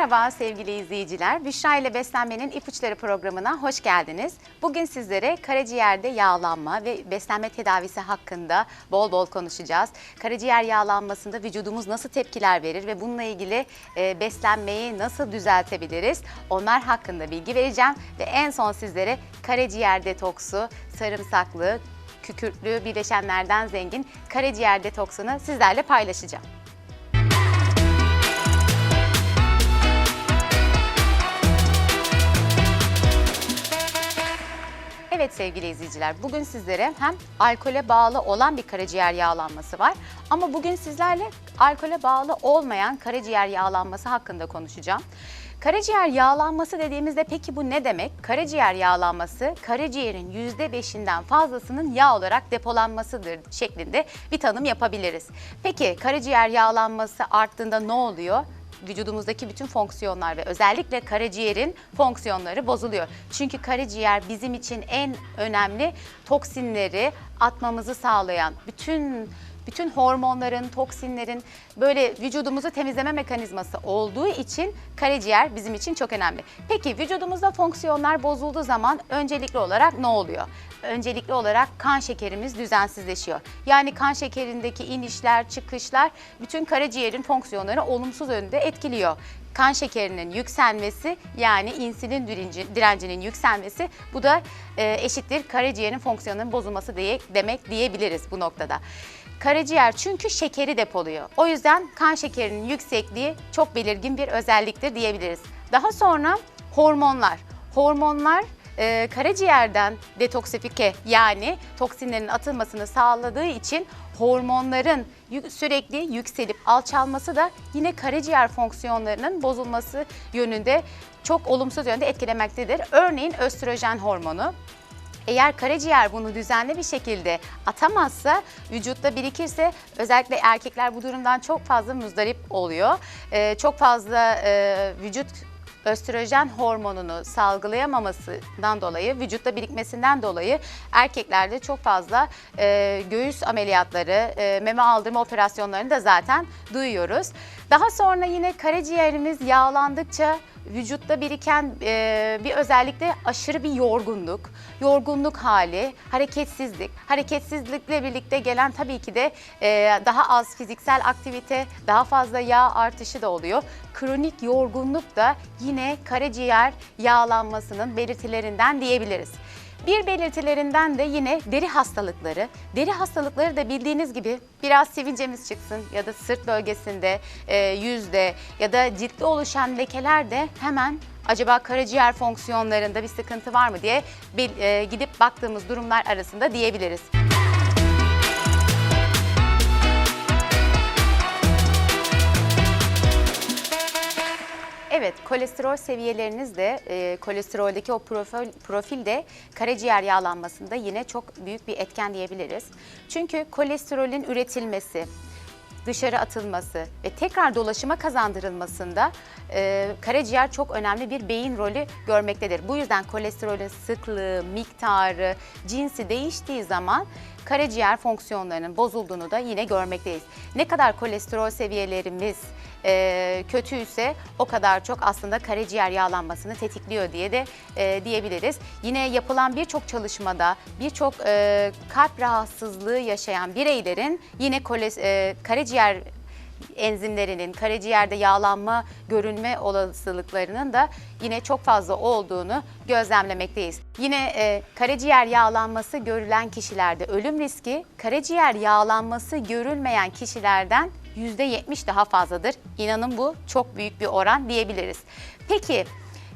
Merhaba sevgili izleyiciler. Büşra ile Beslenmenin İpuçları programına hoş geldiniz. Bugün sizlere karaciğerde yağlanma ve beslenme tedavisi hakkında bol bol konuşacağız. Karaciğer yağlanmasında vücudumuz nasıl tepkiler verir ve bununla ilgili e, beslenmeyi nasıl düzeltebiliriz? Onlar hakkında bilgi vereceğim ve en son sizlere karaciğer detoksu, sarımsaklı, kükürtlü bileşenlerden zengin karaciğer detoksunu sizlerle paylaşacağım. Evet sevgili izleyiciler, bugün sizlere hem alkole bağlı olan bir karaciğer yağlanması var ama bugün sizlerle alkole bağlı olmayan karaciğer yağlanması hakkında konuşacağım. Karaciğer yağlanması dediğimizde peki bu ne demek? Karaciğer yağlanması karaciğerin %5'inden fazlasının yağ olarak depolanmasıdır şeklinde bir tanım yapabiliriz. Peki karaciğer yağlanması arttığında ne oluyor? Vücudumuzdaki bütün fonksiyonlar ve özellikle karaciğerin fonksiyonları bozuluyor. Çünkü karaciğer bizim için en önemli toksinleri atmamızı sağlayan, bütün bütün hormonların, toksinlerin böyle vücudumuzu temizleme mekanizması olduğu için karaciğer bizim için çok önemli. Peki vücudumuzda fonksiyonlar bozulduğu zaman öncelikli olarak ne oluyor? Öncelikli olarak kan şekerimiz düzensizleşiyor. Yani kan şekerindeki inişler, çıkışlar bütün karaciğerin fonksiyonlarını olumsuz yönde etkiliyor kan şekerinin yükselmesi yani insülin direnci, direncinin yükselmesi bu da e, eşittir karaciğerin fonksiyonunun bozulması diye demek diyebiliriz bu noktada. Karaciğer çünkü şekeri depoluyor. O yüzden kan şekerinin yüksekliği çok belirgin bir özelliktir diyebiliriz. Daha sonra hormonlar. Hormonlar e, karaciğerden detoksifike yani toksinlerin atılmasını sağladığı için hormonların sürekli yükselip alçalması da yine karaciğer fonksiyonlarının bozulması yönünde çok olumsuz yönde etkilemektedir. Örneğin östrojen hormonu eğer karaciğer bunu düzenli bir şekilde atamazsa, vücutta birikirse özellikle erkekler bu durumdan çok fazla muzdarip oluyor. Ee, çok fazla e, vücut östrojen hormonunu salgılayamamasından dolayı, vücutta birikmesinden dolayı erkeklerde çok fazla e, göğüs ameliyatları, e, meme aldırma operasyonlarını da zaten duyuyoruz. Daha sonra yine karaciğerimiz yağlandıkça vücutta biriken e, bir özellikle aşırı bir yorgunluk, yorgunluk hali, hareketsizlik. Hareketsizlikle birlikte gelen tabii ki de e, daha az fiziksel aktivite, daha fazla yağ artışı da oluyor. Kronik yorgunluk da yine karaciğer yağlanmasının belirtilerinden diyebiliriz. Bir belirtilerinden de yine deri hastalıkları. Deri hastalıkları da bildiğiniz gibi biraz sivilcemiz çıksın ya da sırt bölgesinde, e, yüzde ya da ciltte oluşan lekeler de hemen acaba karaciğer fonksiyonlarında bir sıkıntı var mı diye e, gidip baktığımız durumlar arasında diyebiliriz. Evet, kolesterol seviyeleriniz de, e, kolesteroldeki o profil, profil de karaciğer yağlanmasında yine çok büyük bir etken diyebiliriz. Çünkü kolesterolün üretilmesi, dışarı atılması ve tekrar dolaşıma kazandırılmasında e, karaciğer çok önemli bir beyin rolü görmektedir. Bu yüzden kolesterolün sıklığı, miktarı, cinsi değiştiği zaman karaciğer fonksiyonlarının bozulduğunu da yine görmekteyiz. Ne kadar kolesterol seviyelerimiz e, kötüyse o kadar çok aslında karaciğer yağlanmasını tetikliyor diye de e, diyebiliriz. Yine yapılan birçok çalışmada birçok e, kalp rahatsızlığı yaşayan bireylerin yine koles, e, karaciğer enzimlerinin karaciğerde yağlanma görünme olasılıklarının da yine çok fazla olduğunu gözlemlemekteyiz. Yine e, karaciğer yağlanması görülen kişilerde ölüm riski karaciğer yağlanması görülmeyen kişilerden %70 daha fazladır. İnanın bu çok büyük bir oran diyebiliriz. Peki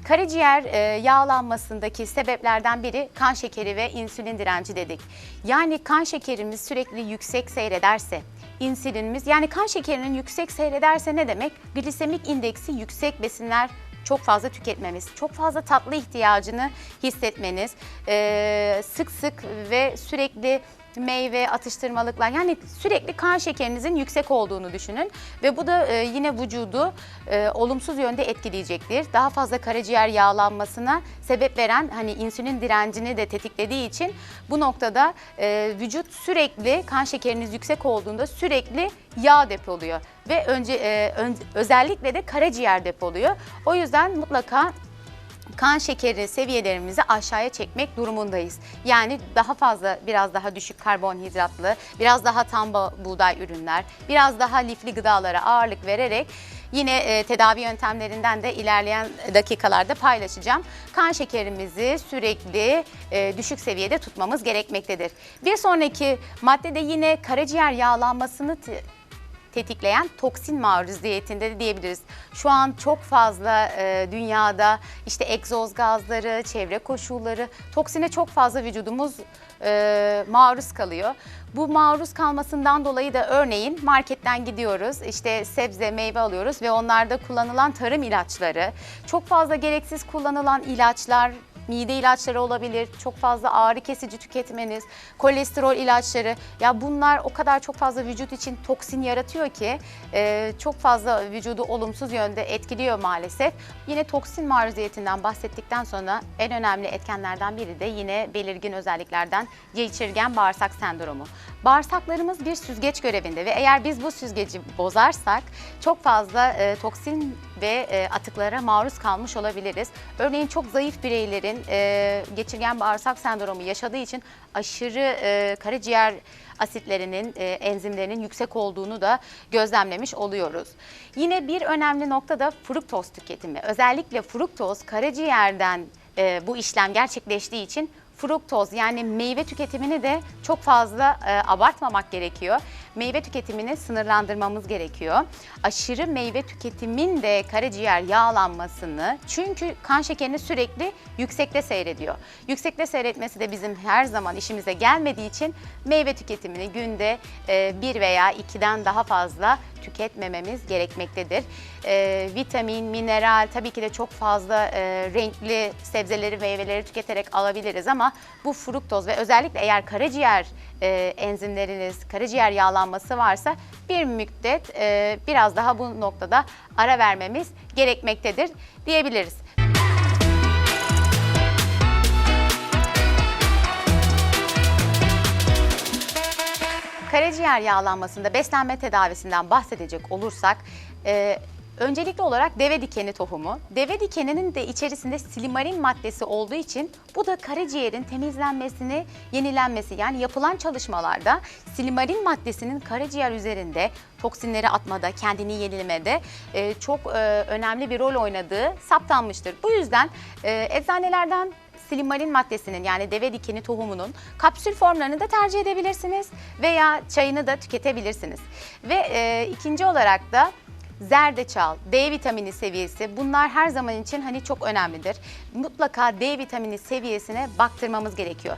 Karaciğer e, yağlanmasındaki sebeplerden biri kan şekeri ve insülin direnci dedik. Yani kan şekerimiz sürekli yüksek seyrederse, insülinimiz yani kan şekerinin yüksek seyrederse ne demek? Glisemik indeksi yüksek besinler çok fazla tüketmemiz, çok fazla tatlı ihtiyacını hissetmeniz, e, sık sık ve sürekli meyve, atıştırmalıklar yani sürekli kan şekerinizin yüksek olduğunu düşünün ve bu da e, yine vücudu e, olumsuz yönde etkileyecektir. Daha fazla karaciğer yağlanmasına sebep veren hani insülin direncini de tetiklediği için bu noktada e, vücut sürekli kan şekeriniz yüksek olduğunda sürekli yağ depoluyor ve önce e, ön- özellikle de karaciğer depoluyor. O yüzden mutlaka kan şekeri seviyelerimizi aşağıya çekmek durumundayız. Yani daha fazla biraz daha düşük karbonhidratlı, biraz daha tam buğday ürünler, biraz daha lifli gıdalara ağırlık vererek yine e, tedavi yöntemlerinden de ilerleyen dakikalarda paylaşacağım. Kan şekerimizi sürekli e, düşük seviyede tutmamız gerekmektedir. Bir sonraki maddede yine karaciğer yağlanmasını tetikleyen toksin maruziyetinde de diyebiliriz. Şu an çok fazla e, dünyada işte egzoz gazları, çevre koşulları, toksine çok fazla vücudumuz e, maruz kalıyor. Bu maruz kalmasından dolayı da örneğin marketten gidiyoruz, işte sebze, meyve alıyoruz ve onlarda kullanılan tarım ilaçları, çok fazla gereksiz kullanılan ilaçlar, mide ilaçları olabilir, çok fazla ağrı kesici tüketmeniz, kolesterol ilaçları. Ya bunlar o kadar çok fazla vücut için toksin yaratıyor ki e, çok fazla vücudu olumsuz yönde etkiliyor maalesef. Yine toksin maruziyetinden bahsettikten sonra en önemli etkenlerden biri de yine belirgin özelliklerden geçirgen bağırsak sendromu. Bağırsaklarımız bir süzgeç görevinde ve eğer biz bu süzgeci bozarsak çok fazla e, toksin ve e, atıklara maruz kalmış olabiliriz. Örneğin çok zayıf bireylerin e, geçirgen bağırsak sendromu yaşadığı için aşırı e, karaciğer asitlerinin, e, enzimlerinin yüksek olduğunu da gözlemlemiş oluyoruz. Yine bir önemli nokta da fruktoz tüketimi. Özellikle fruktoz karaciğerden e, bu işlem gerçekleştiği için fruktoz yani meyve tüketimini de çok fazla e, abartmamak gerekiyor. Meyve tüketimini sınırlandırmamız gerekiyor. Aşırı meyve tüketimin de karaciğer yağlanmasını çünkü kan şekerini sürekli yüksekte seyrediyor. Yüksekte seyretmesi de bizim her zaman işimize gelmediği için meyve tüketimini günde e, bir veya ikiden daha fazla tüketmememiz gerekmektedir. E, vitamin, mineral tabii ki de çok fazla e, renkli sebzeleri, meyveleri tüketerek alabiliriz ama bu fruktoz ve özellikle eğer karaciğer e, enzimleriniz, karaciğer yağlanması varsa bir müddet e, biraz daha bu noktada ara vermemiz gerekmektedir diyebiliriz. Karaciğer yağlanmasında beslenme tedavisinden bahsedecek olursak e, öncelikli olarak deve dikeni tohumu. Deve dikeninin de içerisinde silimarin maddesi olduğu için bu da karaciğerin temizlenmesini, yenilenmesi yani yapılan çalışmalarda silimarin maddesinin karaciğer üzerinde toksinleri atmada, kendini yenilemede e, çok e, önemli bir rol oynadığı saptanmıştır. Bu yüzden e, eczanelerden silimarin maddesinin yani deve dikeni tohumunun kapsül formlarını da tercih edebilirsiniz veya çayını da tüketebilirsiniz. Ve e, ikinci olarak da zerdeçal, D vitamini seviyesi bunlar her zaman için hani çok önemlidir. Mutlaka D vitamini seviyesine baktırmamız gerekiyor.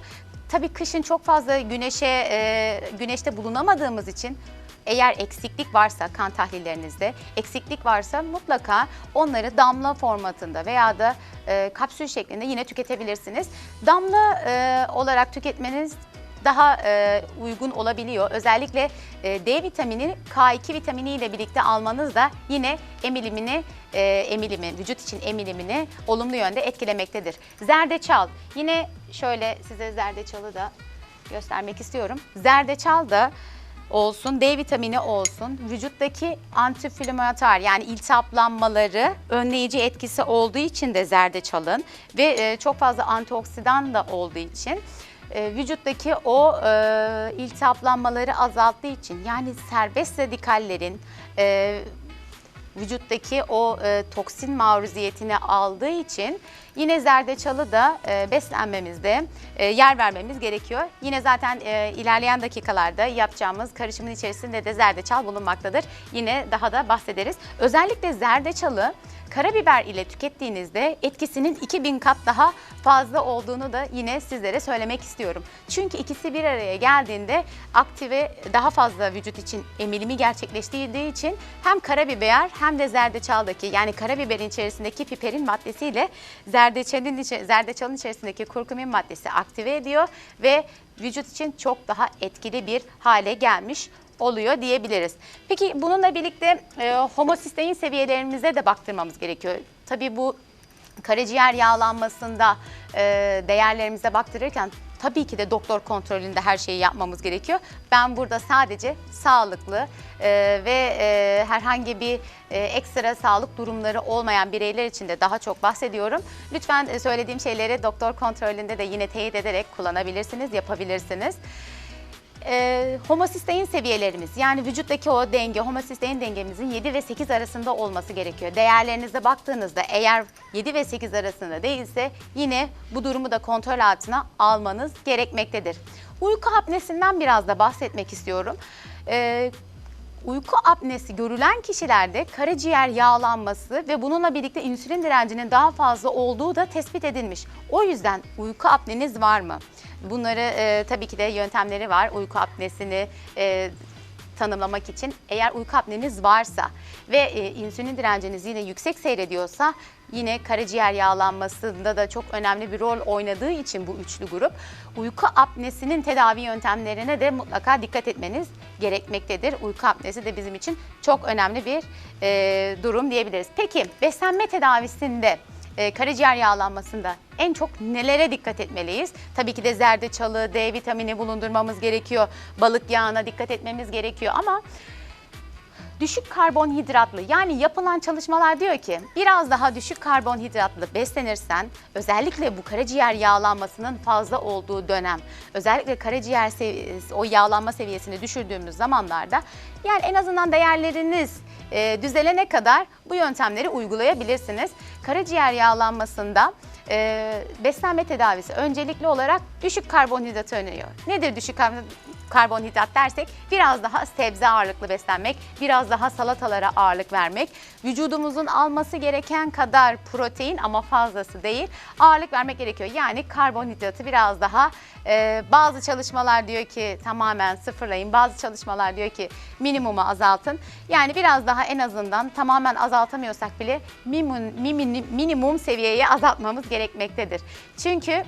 Tabii kışın çok fazla güneşe e, güneşte bulunamadığımız için eğer eksiklik varsa kan tahlillerinizde eksiklik varsa mutlaka onları damla formatında veya da e, kapsül şeklinde yine tüketebilirsiniz. Damla e, olarak tüketmeniz daha e, uygun olabiliyor. Özellikle e, D vitamini K2 vitamini ile birlikte almanız da yine emilimini e, emilimi, vücut için emilimini olumlu yönde etkilemektedir. Zerdeçal yine şöyle size zerdeçalı da göstermek istiyorum. Zerdeçal da olsun, D vitamini olsun, vücuttaki antiinflamatuar yani iltihaplanmaları önleyici etkisi olduğu için de zerdeçalın ve e, çok fazla antioksidan da olduğu için e, vücuttaki o e, iltihaplanmaları azalttığı için yani serbest radikallerin e, vücuttaki o e, toksin maruziyetini aldığı için yine zerdeçalı da e, beslenmemizde e, yer vermemiz gerekiyor. Yine zaten e, ilerleyen dakikalarda yapacağımız karışımın içerisinde de zerdeçal bulunmaktadır. Yine daha da bahsederiz. Özellikle zerdeçalı karabiber ile tükettiğinizde etkisinin 2000 kat daha fazla olduğunu da yine sizlere söylemek istiyorum. Çünkü ikisi bir araya geldiğinde aktive daha fazla vücut için emilimi gerçekleştirdiği için hem karabiber hem de zerdeçaldaki yani karabiberin içerisindeki piperin maddesiyle zerdeçalın, zerdeçalın içerisindeki kurkumin maddesi aktive ediyor ve vücut için çok daha etkili bir hale gelmiş oluyor diyebiliriz. Peki bununla birlikte e, homosistein seviyelerimize de baktırmamız gerekiyor. Tabii bu karaciğer yağlanmasında e, değerlerimize baktırırken tabii ki de doktor kontrolünde her şeyi yapmamız gerekiyor. Ben burada sadece sağlıklı e, ve e, herhangi bir e, ekstra sağlık durumları olmayan bireyler için de daha çok bahsediyorum. Lütfen e, söylediğim şeyleri doktor kontrolünde de yine teyit ederek kullanabilirsiniz, yapabilirsiniz. E, homosistein seviyelerimiz yani vücuttaki o denge, homosistein dengemizin 7 ve 8 arasında olması gerekiyor. Değerlerinize baktığınızda eğer 7 ve 8 arasında değilse yine bu durumu da kontrol altına almanız gerekmektedir. Uyku apnesinden biraz da bahsetmek istiyorum. E, Uyku apnesi görülen kişilerde karaciğer yağlanması ve bununla birlikte insülin direncinin daha fazla olduğu da tespit edilmiş. O yüzden uyku apneniz var mı? Bunları e, tabii ki de yöntemleri var. Uyku apnesini e, tanımlamak için eğer uyku apneniz varsa ve e, insülin direnciniz yine yüksek seyrediyorsa yine karaciğer yağlanmasında da çok önemli bir rol oynadığı için bu üçlü grup uyku apnesinin tedavi yöntemlerine de mutlaka dikkat etmeniz gerekmektedir. Uyku apnesi de bizim için çok önemli bir e, durum diyebiliriz. Peki beslenme tedavisinde e, karaciğer yağlanmasında en çok nelere dikkat etmeliyiz? Tabii ki de zerdeçalı, D vitamini bulundurmamız gerekiyor. Balık yağına dikkat etmemiz gerekiyor ama düşük karbonhidratlı yani yapılan çalışmalar diyor ki biraz daha düşük karbonhidratlı beslenirsen özellikle bu karaciğer yağlanmasının fazla olduğu dönem özellikle karaciğer o yağlanma seviyesini düşürdüğümüz zamanlarda yani en azından değerleriniz e, düzelene kadar bu yöntemleri uygulayabilirsiniz. Karaciğer yağlanmasında e, beslenme tedavisi öncelikli olarak düşük karbonhidrat öneriyor. Nedir düşük? Karbonhidrat dersek biraz daha sebze ağırlıklı beslenmek, biraz daha salatalara ağırlık vermek, vücudumuzun alması gereken kadar protein ama fazlası değil ağırlık vermek gerekiyor. Yani karbonhidratı biraz daha e, bazı çalışmalar diyor ki tamamen sıfırlayın, bazı çalışmalar diyor ki minimuma azaltın. Yani biraz daha en azından tamamen azaltamıyorsak bile minimum, minimum seviyeye azaltmamız gerekmektedir. Çünkü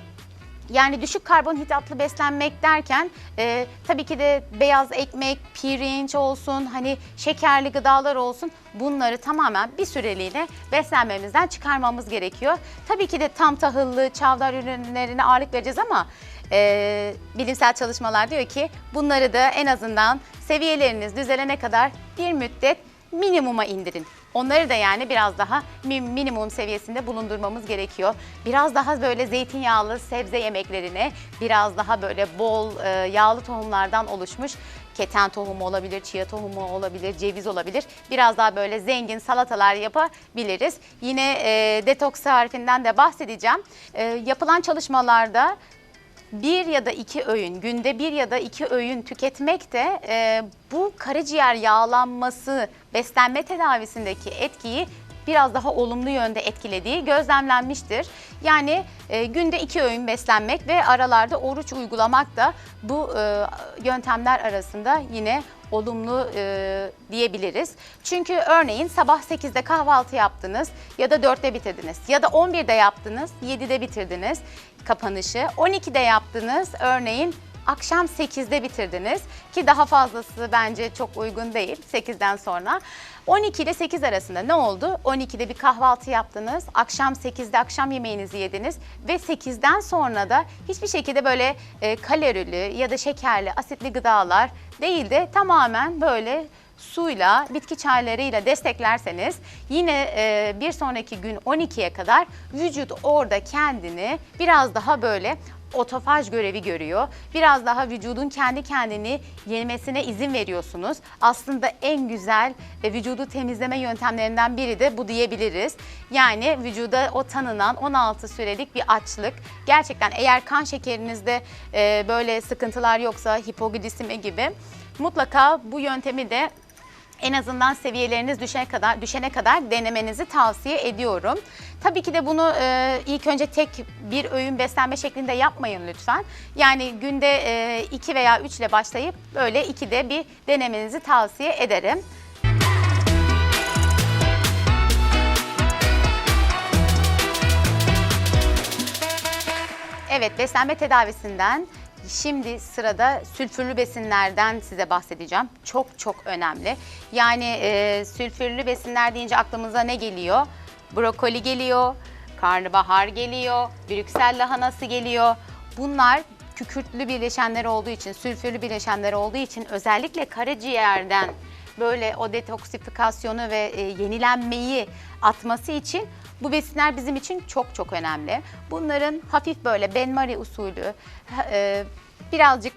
yani düşük karbonhidratlı beslenmek derken e, tabii ki de beyaz ekmek, pirinç olsun, hani şekerli gıdalar olsun bunları tamamen bir süreliğine beslenmemizden çıkarmamız gerekiyor. Tabii ki de tam tahıllı, çavdar ürünlerine ağırlık vereceğiz ama e, bilimsel çalışmalar diyor ki bunları da en azından seviyeleriniz düzelene kadar bir müddet minimuma indirin. Onları da yani biraz daha minimum seviyesinde bulundurmamız gerekiyor. Biraz daha böyle zeytinyağlı sebze yemeklerine, biraz daha böyle bol e, yağlı tohumlardan oluşmuş keten tohumu olabilir, chia tohumu olabilir, ceviz olabilir. Biraz daha böyle zengin salatalar yapabiliriz. Yine e, detoks tarifinden de bahsedeceğim. E, yapılan çalışmalarda bir ya da iki öğün, günde bir ya da iki öğün tüketmek de e, bu karaciğer yağlanması beslenme tedavisindeki etkiyi biraz daha olumlu yönde etkilediği gözlemlenmiştir. Yani e, günde iki öğün beslenmek ve aralarda oruç uygulamak da bu e, yöntemler arasında yine olumlu e, diyebiliriz. Çünkü örneğin sabah 8'de kahvaltı yaptınız ya da 4'te bitirdiniz ya da 11'de yaptınız 7'de bitirdiniz kapanışı. 12'de yaptınız örneğin akşam 8'de bitirdiniz ki daha fazlası bence çok uygun değil 8'den sonra. 12 ile 8 arasında ne oldu? 12'de bir kahvaltı yaptınız, akşam 8'de akşam yemeğinizi yediniz ve 8'den sonra da hiçbir şekilde böyle e, kalorili ya da şekerli, asitli gıdalar değil de tamamen böyle suyla, bitki çaylarıyla desteklerseniz yine e, bir sonraki gün 12'ye kadar vücut orada kendini biraz daha böyle otofaj görevi görüyor. Biraz daha vücudun kendi kendini yemesine izin veriyorsunuz. Aslında en güzel ve vücudu temizleme yöntemlerinden biri de bu diyebiliriz. Yani vücuda o tanınan 16 sürelik bir açlık. Gerçekten eğer kan şekerinizde e, böyle sıkıntılar yoksa hipoglisemi gibi mutlaka bu yöntemi de en azından seviyeleriniz düşene kadar düşene kadar denemenizi tavsiye ediyorum. Tabii ki de bunu e, ilk önce tek bir öğün beslenme şeklinde yapmayın lütfen. Yani günde e, 2 veya 3 ile başlayıp böyle 2'de bir denemenizi tavsiye ederim. Evet beslenme tedavisinden Şimdi sırada sülfürlü besinlerden size bahsedeceğim. Çok çok önemli. Yani e, sülfürlü besinler deyince aklımıza ne geliyor? Brokoli geliyor, karnabahar geliyor, Brüksel lahanası geliyor. Bunlar kükürtlü bileşenler olduğu için, sülfürlü bileşenler olduğu için özellikle karaciğerden böyle o detoksifikasyonu ve e, yenilenmeyi atması için bu besinler bizim için çok çok önemli. Bunların hafif böyle benmari usulü e, birazcık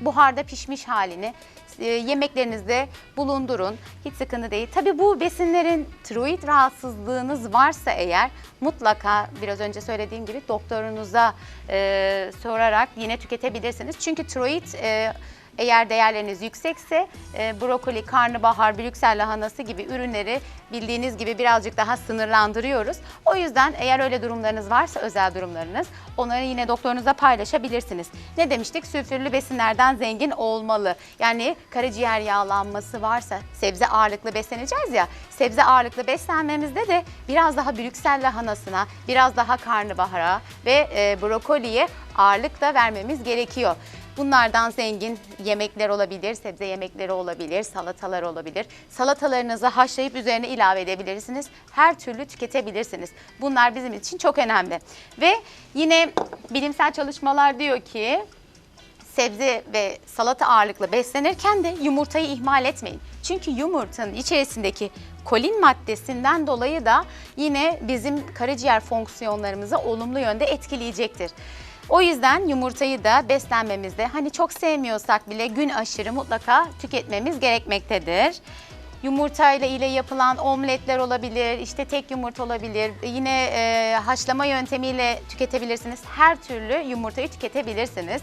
buharda pişmiş halini e, yemeklerinizde bulundurun. Hiç sıkıntı değil. Tabii bu besinlerin tiroid rahatsızlığınız varsa eğer mutlaka biraz önce söylediğim gibi doktorunuza e, sorarak yine tüketebilirsiniz. Çünkü tiroid e, eğer değerleriniz yüksekse e, brokoli, karnabahar, brüksel lahanası gibi ürünleri bildiğiniz gibi birazcık daha sınırlandırıyoruz. O yüzden eğer öyle durumlarınız varsa özel durumlarınız onları yine doktorunuza paylaşabilirsiniz. Ne demiştik? Sülfürlü besinlerden zengin olmalı. Yani karaciğer yağlanması varsa sebze ağırlıklı besleneceğiz ya. Sebze ağırlıklı beslenmemizde de biraz daha brüksel lahanasına, biraz daha karnabahara ve e, brokoliye ağırlık da vermemiz gerekiyor. Bunlardan zengin yemekler olabilir, sebze yemekleri olabilir, salatalar olabilir. Salatalarınızı haşlayıp üzerine ilave edebilirsiniz. Her türlü tüketebilirsiniz. Bunlar bizim için çok önemli. Ve yine bilimsel çalışmalar diyor ki sebze ve salata ağırlıklı beslenirken de yumurtayı ihmal etmeyin. Çünkü yumurtanın içerisindeki kolin maddesinden dolayı da yine bizim karaciğer fonksiyonlarımızı olumlu yönde etkileyecektir. O yüzden yumurtayı da beslenmemizde hani çok sevmiyorsak bile gün aşırı mutlaka tüketmemiz gerekmektedir. Yumurtayla ile yapılan omletler olabilir, işte tek yumurta olabilir, yine e, haşlama yöntemiyle tüketebilirsiniz. Her türlü yumurtayı tüketebilirsiniz.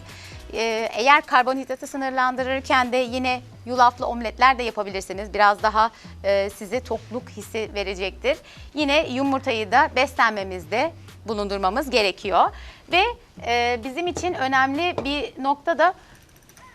E, eğer karbonhidratı sınırlandırırken de yine yulaflı omletler de yapabilirsiniz. Biraz daha e, size tokluk hissi verecektir. Yine yumurtayı da beslenmemizde bulundurmamız gerekiyor. Ve e, bizim için önemli bir nokta da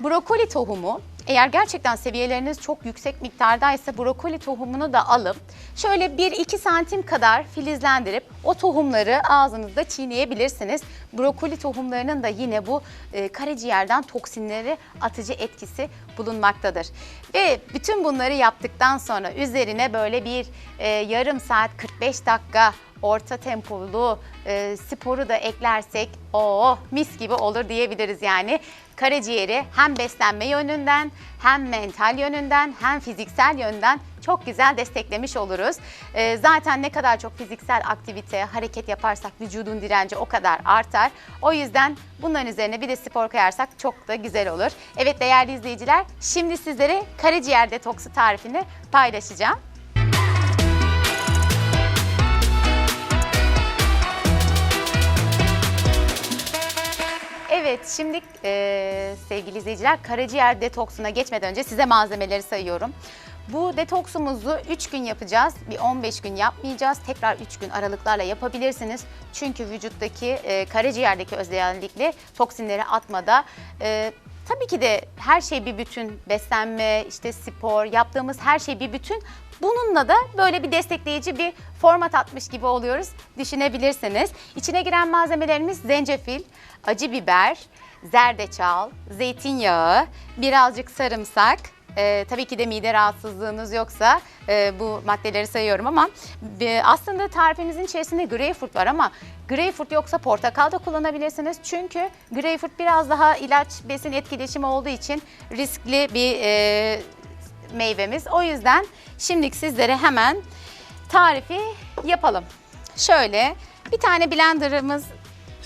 brokoli tohumu. Eğer gerçekten seviyeleriniz çok yüksek miktardaysa brokoli tohumunu da alıp şöyle 1-2 santim kadar filizlendirip o tohumları ağzınızda çiğneyebilirsiniz. Brokoli tohumlarının da yine bu e, karaciğerden toksinleri atıcı etkisi bulunmaktadır. Ve bütün bunları yaptıktan sonra üzerine böyle bir e, yarım saat 45 dakika orta tempolu e, sporu da eklersek o mis gibi olur diyebiliriz yani. Karaciğeri hem beslenme yönünden hem mental yönünden hem fiziksel yönden çok güzel desteklemiş oluruz. E, zaten ne kadar çok fiziksel aktivite, hareket yaparsak vücudun direnci o kadar artar. O yüzden bunların üzerine bir de spor koyarsak çok da güzel olur. Evet değerli izleyiciler şimdi sizlere karaciğer detoksu tarifini paylaşacağım. Evet, şimdi e, sevgili izleyiciler karaciğer detoksuna geçmeden önce size malzemeleri sayıyorum. Bu detoksumuzu 3 gün yapacağız. Bir 15 gün yapmayacağız. Tekrar 3 gün aralıklarla yapabilirsiniz. Çünkü vücuttaki e, karaciğerdeki özellikle toksinleri atmada e, tabii ki de her şey bir bütün. Beslenme, işte spor, yaptığımız her şey bir bütün. Bununla da böyle bir destekleyici bir format atmış gibi oluyoruz. Düşünebilirsiniz. İçine giren malzemelerimiz zencefil, acı biber, zerdeçal, zeytinyağı, birazcık sarımsak, ee, tabii ki de mide rahatsızlığınız yoksa e, bu maddeleri sayıyorum ama e, aslında tarifimizin içerisinde greyfurt var ama greyfurt yoksa portakal da kullanabilirsiniz. Çünkü greyfurt biraz daha ilaç besin etkileşimi olduğu için riskli bir e, meyvemiz. O yüzden şimdilik sizlere hemen tarifi yapalım. Şöyle bir tane blenderımız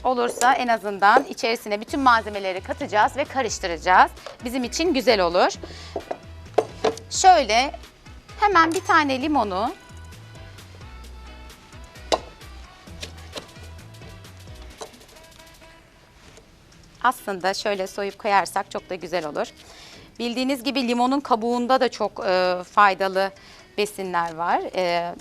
olursa en azından içerisine bütün malzemeleri katacağız ve karıştıracağız. Bizim için güzel olur. Şöyle hemen bir tane limonu aslında şöyle soyup koyarsak çok da güzel olur. Bildiğiniz gibi limonun kabuğunda da çok e, faydalı besinler var. E,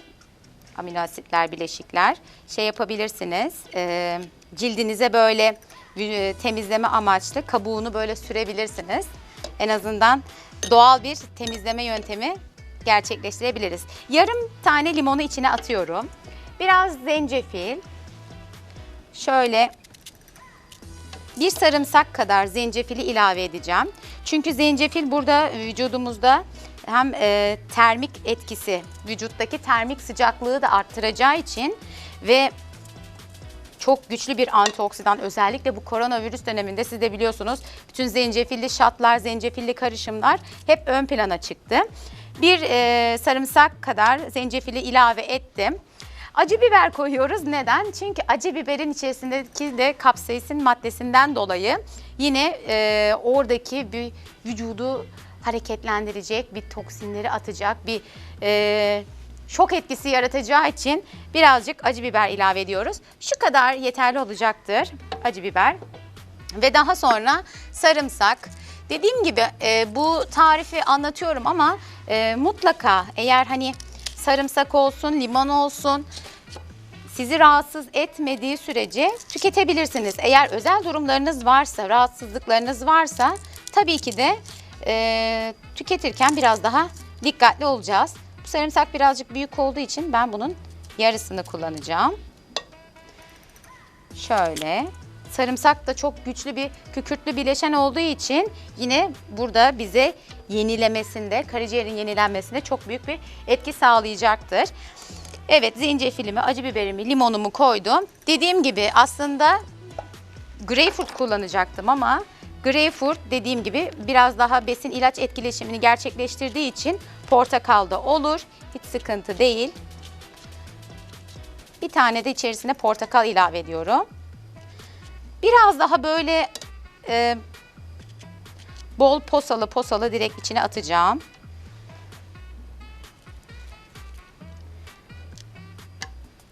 amino asitler, bileşikler. Şey yapabilirsiniz. E, cildinize böyle temizleme amaçlı kabuğunu böyle sürebilirsiniz. En azından doğal bir temizleme yöntemi gerçekleştirebiliriz. Yarım tane limonu içine atıyorum. Biraz zencefil. Şöyle bir sarımsak kadar zencefili ilave edeceğim. Çünkü zencefil burada vücudumuzda hem e, termik etkisi, vücuttaki termik sıcaklığı da arttıracağı için ve çok güçlü bir antioksidan özellikle bu koronavirüs döneminde siz de biliyorsunuz bütün zencefilli şatlar, zencefilli karışımlar hep ön plana çıktı. Bir e, sarımsak kadar zencefili ilave ettim. Acı biber koyuyoruz. Neden? Çünkü acı biberin içerisindeki de kapsaisin maddesinden dolayı yine e, oradaki bir vücudu hareketlendirecek, bir toksinleri atacak, bir e, şok etkisi yaratacağı için birazcık acı biber ilave ediyoruz. Şu kadar yeterli olacaktır acı biber. Ve daha sonra sarımsak. Dediğim gibi e, bu tarifi anlatıyorum ama e, mutlaka eğer hani sarımsak olsun, limon olsun sizi rahatsız etmediği sürece tüketebilirsiniz. Eğer özel durumlarınız varsa, rahatsızlıklarınız varsa tabii ki de e, tüketirken biraz daha dikkatli olacağız. Bu sarımsak birazcık büyük olduğu için ben bunun yarısını kullanacağım. Şöyle. Sarımsak da çok güçlü bir kükürtlü bileşen olduğu için yine burada bize yenilemesinde, karaciğerin yenilenmesinde çok büyük bir etki sağlayacaktır. Evet zencefilimi, acı biberimi, limonumu koydum. Dediğim gibi aslında greyfurt kullanacaktım ama greyfurt dediğim gibi biraz daha besin ilaç etkileşimini gerçekleştirdiği için portakal da olur. Hiç sıkıntı değil. Bir tane de içerisine portakal ilave ediyorum. Biraz daha böyle e, bol posalı posalı direkt içine atacağım.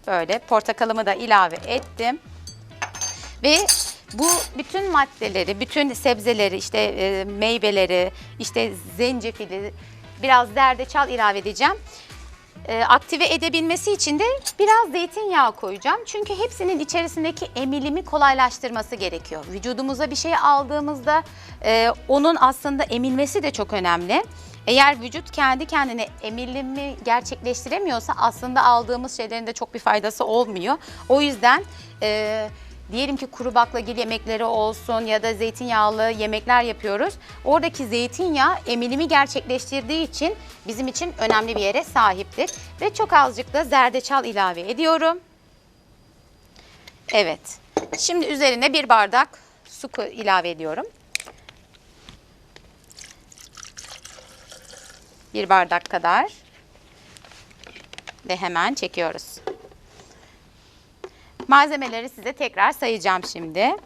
Böyle portakalımı da ilave ettim. Ve bu bütün maddeleri, bütün sebzeleri, işte e, meyveleri, işte zencefili, biraz zerdeçal ilave edeceğim. E, aktive edebilmesi için de biraz zeytinyağı koyacağım. Çünkü hepsinin içerisindeki emilimi kolaylaştırması gerekiyor. Vücudumuza bir şey aldığımızda e, onun aslında emilmesi de çok önemli. Eğer vücut kendi kendine emilimi gerçekleştiremiyorsa aslında aldığımız şeylerin de çok bir faydası olmuyor. O yüzden e, diyelim ki kuru baklagil yemekleri olsun ya da zeytinyağlı yemekler yapıyoruz. Oradaki zeytinyağı emilimi gerçekleştirdiği için bizim için önemli bir yere sahiptir. Ve çok azıcık da zerdeçal ilave ediyorum. Evet. Şimdi üzerine bir bardak su ilave ediyorum. Bir bardak kadar. Ve hemen çekiyoruz. Malzemeleri size tekrar sayacağım şimdi.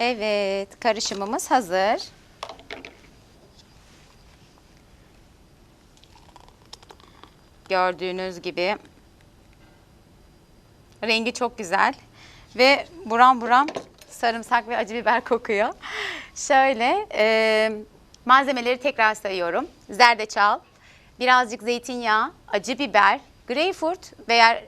Evet, karışımımız hazır. Gördüğünüz gibi rengi çok güzel ve buram buram sarımsak ve acı biber kokuyor. Şöyle e, malzemeleri tekrar sayıyorum. Zerdeçal, birazcık zeytinyağı, acı biber, greyfurt veya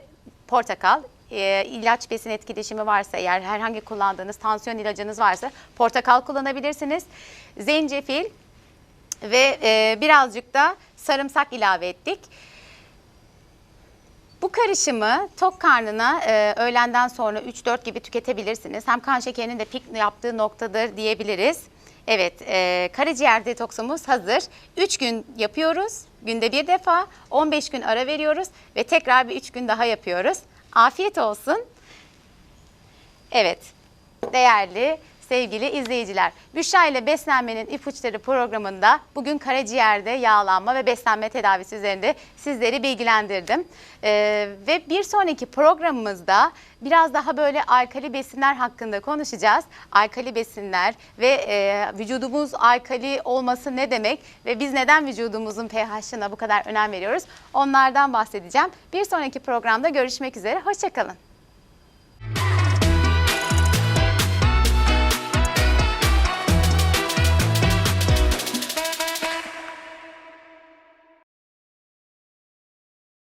portakal, e, ilaç besin etkileşimi varsa eğer herhangi kullandığınız tansiyon ilacınız varsa portakal kullanabilirsiniz. Zencefil ve e, birazcık da sarımsak ilave ettik. Bu karışımı tok karnına e, öğlenden sonra 3-4 gibi tüketebilirsiniz. Hem kan şekerinin de pik yaptığı noktadır diyebiliriz. Evet, e, karaciğer detoksumuz hazır. 3 gün yapıyoruz, günde bir defa, 15 gün ara veriyoruz ve tekrar bir 3 gün daha yapıyoruz. Afiyet olsun. Evet, değerli sevgili izleyiciler. Büşra ile Beslenmenin İpuçları programında bugün karaciğerde yağlanma ve beslenme tedavisi üzerinde sizleri bilgilendirdim. Ee, ve bir sonraki programımızda biraz daha böyle alkali besinler hakkında konuşacağız. Alkali besinler ve e, vücudumuz alkali olması ne demek ve biz neden vücudumuzun pH'ına bu kadar önem veriyoruz onlardan bahsedeceğim. Bir sonraki programda görüşmek üzere, hoşçakalın.